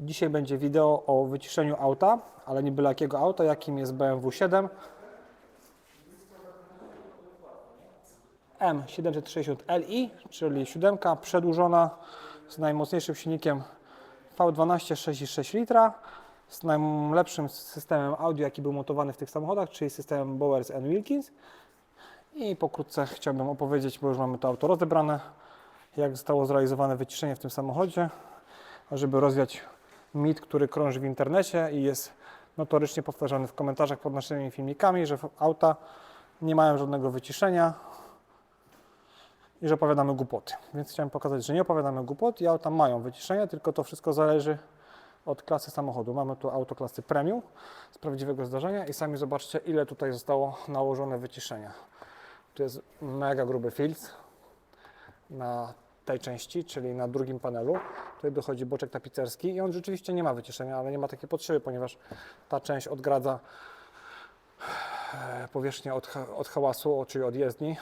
Dzisiaj będzie wideo o wyciszeniu auta, ale nie byle jakiego auta, jakim jest BMW 7 M760Li, czyli siódemka przedłużona z najmocniejszym silnikiem V12 6,6 litra, z najlepszym systemem audio, jaki był montowany w tych samochodach, czyli systemem Bowers Wilkins. I pokrótce chciałbym opowiedzieć, bo już mamy to auto rozebrane, jak zostało zrealizowane wyciszenie w tym samochodzie, żeby rozwiać mit, który krąży w internecie i jest notorycznie powtarzany w komentarzach pod naszymi filmikami, że auta nie mają żadnego wyciszenia i że opowiadamy głupoty. Więc chciałem pokazać, że nie opowiadamy głupot i auta mają wyciszenie, tylko to wszystko zależy od klasy samochodu. Mamy tu auto klasy premium z prawdziwego zdarzenia i sami zobaczcie, ile tutaj zostało nałożone wyciszenia. Tu jest mega gruby filtr na tej części, czyli na drugim panelu. Tutaj dochodzi boczek tapicerski i on rzeczywiście nie ma wyciszenia, ale nie ma takiej potrzeby, ponieważ ta część odgradza e, powierzchnię od, od hałasu, czyli od jezdni.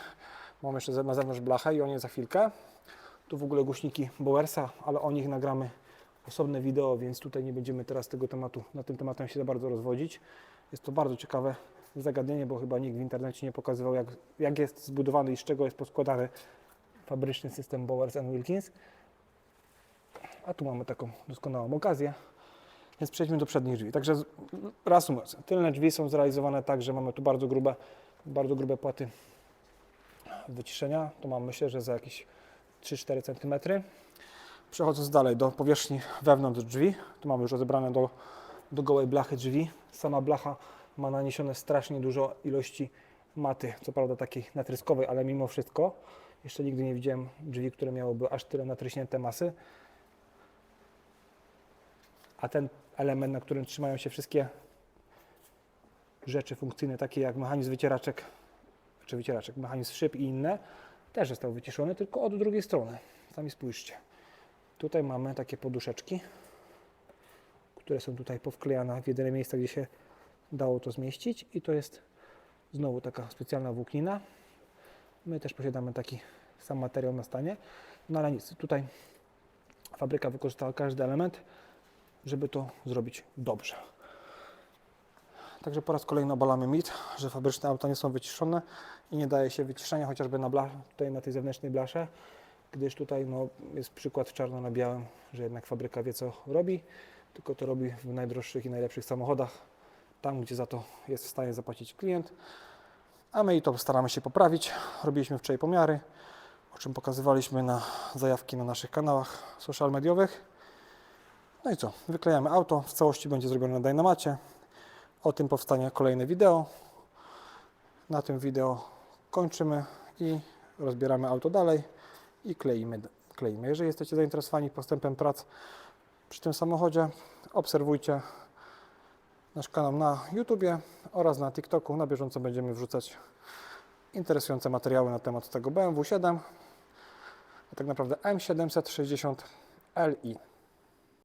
Mamy jeszcze ze- na zewnątrz blachę i o nie za chwilkę. Tu w ogóle głośniki Bowersa, ale o nich nagramy osobne wideo, więc tutaj nie będziemy teraz tego tematu, na tym tematem się za bardzo rozwodzić. Jest to bardzo ciekawe zagadnienie, bo chyba nikt w internecie nie pokazywał, jak, jak jest zbudowany i z czego jest poskładany fabryczny system Bowers Wilkins. A tu mamy taką doskonałą okazję. Więc przejdźmy do przednich drzwi. Także reasumując, tylne drzwi są zrealizowane tak, że mamy tu bardzo grube, bardzo grube płaty wyciszenia. To mam myślę, że za jakieś 3-4 cm. Przechodząc dalej do powierzchni wewnątrz drzwi, tu mamy już rozebrane do, do gołej blachy drzwi. Sama blacha ma naniesione strasznie dużo ilości maty, co prawda takiej natryskowej, ale mimo wszystko jeszcze nigdy nie widziałem drzwi, które miałyby aż tyle natryśnięte masy. A ten element, na którym trzymają się wszystkie rzeczy funkcyjne, takie jak mechanizm wycieraczek, czy wycieraczek, mechanizm szyb i inne, też został wyciszony, tylko od drugiej strony. Sami spójrzcie. Tutaj mamy takie poduszeczki, które są tutaj powklejane w jedyne miejsce, gdzie się dało to zmieścić i to jest znowu taka specjalna włóknina. My też posiadamy taki sam materiał na stanie, no ale nic, tutaj fabryka wykorzystała każdy element, żeby to zrobić dobrze. Także po raz kolejny obalamy mit, że fabryczne auta nie są wyciszone i nie daje się wyciszenia chociażby na, bla, tutaj na tej zewnętrznej blasze, gdyż tutaj no, jest przykład czarno na białym, że jednak fabryka wie co robi, tylko to robi w najdroższych i najlepszych samochodach, tam gdzie za to jest w stanie zapłacić klient, a my i to staramy się poprawić. Robiliśmy wczoraj pomiary, o czym pokazywaliśmy na zajawki na naszych kanałach social mediowych. No i co, wyklejamy auto, w całości będzie zrobione na Dynamacie. O tym powstanie kolejne wideo. Na tym wideo kończymy i rozbieramy auto dalej i kleimy. kleimy. Jeżeli jesteście zainteresowani postępem prac przy tym samochodzie, obserwujcie nasz kanał na YouTubie oraz na TikToku. Na bieżąco będziemy wrzucać interesujące materiały na temat tego BMW 7, a tak naprawdę M760Li.